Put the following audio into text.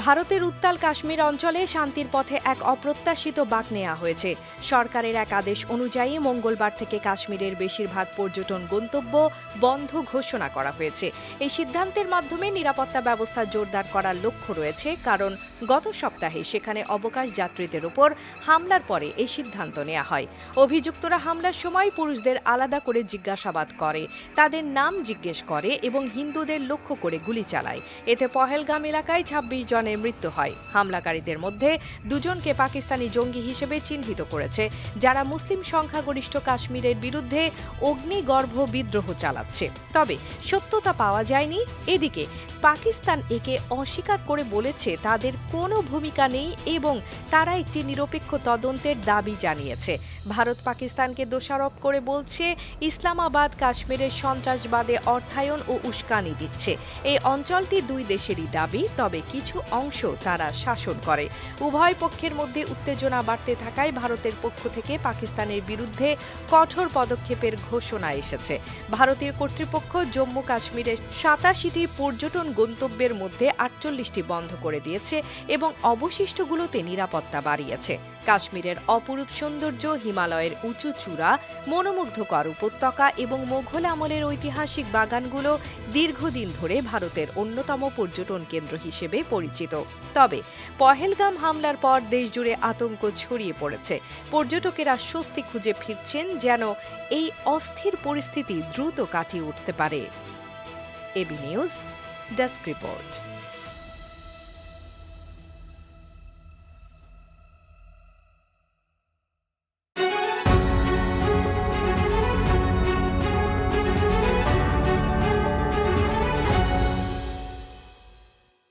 ভারতের উত্তাল কাশ্মীর অঞ্চলে শান্তির পথে এক অপ্রত্যাশিত বাঁক নেওয়া হয়েছে। সরকারের এক আদেশ অনুযায়ী মঙ্গলবার থেকে কাশ্মীরের বেশিরভাগ পর্যটন গন্তব্য বন্ধ ঘোষণা করা হয়েছে। এই সিদ্ধান্তের মাধ্যমে নিরাপত্তা ব্যবস্থা জোরদার করার লক্ষ্য রয়েছে, কারণ গত সপ্তাহে সেখানে অবকাশ যাত্রীদের উপর হামলার পরে এই সিদ্ধান্ত নেওয়া হয়। অভিযুক্তরা হামলার সময় পুরুষদের আলাদা করে জিজ্ঞাসাবাদ করে, তাদের নাম জিজ্ঞেস করে এবং হিন্দুদের লক্ষ্য করে গুলি চালায়। এতে পহেলগাম এলাকায় ছাব্বিশ জনের মৃত্যু হয়। হামলাকারীদের মধ্যে দুজনকে পাকিস্তানি জঙ্গি হিসেবে চিহ্নিত করেছে, যারা মুসলিম সংখ্যাগরিষ্ঠ কাশ্মীরের বিরুদ্ধে অগ্নিগর্ভ বিদ্রোহ চালাচ্ছে। তবে সত্যতা পাওয়া যায়নি। এদিকে পাকিস্তান একে অস্বীকার করে বলেছে, তাদের কোনো ভূমিকা নেই এবং তারা একটি নিরপেক্ষ তদন্তের দাবি জানিয়েছে। ভারত পাকিস্তানকে দোষারোপ করে বলছে, ইসলামাবাদ কাশ্মীরের সন্ত্রাসবাদে অর্থায়ন ও উস্কানি দিচ্ছে। এই অঞ্চলটি দুই দেশেরই দাবি, তবে কিছু অংশ তারা শাসন করে। উভয় পক্ষের মধ্যে উত্তেজনা বাড়তে থাকায় ভারতের পক্ষ থেকে পাকিস্তানের বিরুদ্ধে কঠোর পদক্ষেপের ঘোষণা এসেছে। ভারতীয় কর্তৃপক্ষ জম্মু কাশ্মীরের সাতাশিটি পর্যটন গন্তব্যের মধ্যে আটচল্লিশটি বন্ধ করে দিয়েছে এবং অবশিষ্টগুলোতে নিরাপত্তা বাড়িয়েছে। কাশ্মীরের অপরূপ সৌন্দর্য, হিমালয়ের উঁচু চূড়া, মনোমুগ্ধকর উপত্যকা এবং মোঘল আমলের ঐতিহাসিক বাগানগুলো দীর্ঘদিন ধরে ভারতের অন্যতম পর্যটন কেন্দ্র হিসেবে পরিচিত। তবে পহেলগাম হামলার পর দেশজুড়ে আতঙ্ক ছড়িয়ে পড়েছে। পর্যটকেরা স্বস্তি খুঁজে ফিরছেন যেন এই অস্থির পরিস্থিতি দ্রুত কাটিয়ে উঠতে পারে। AB news, desk report.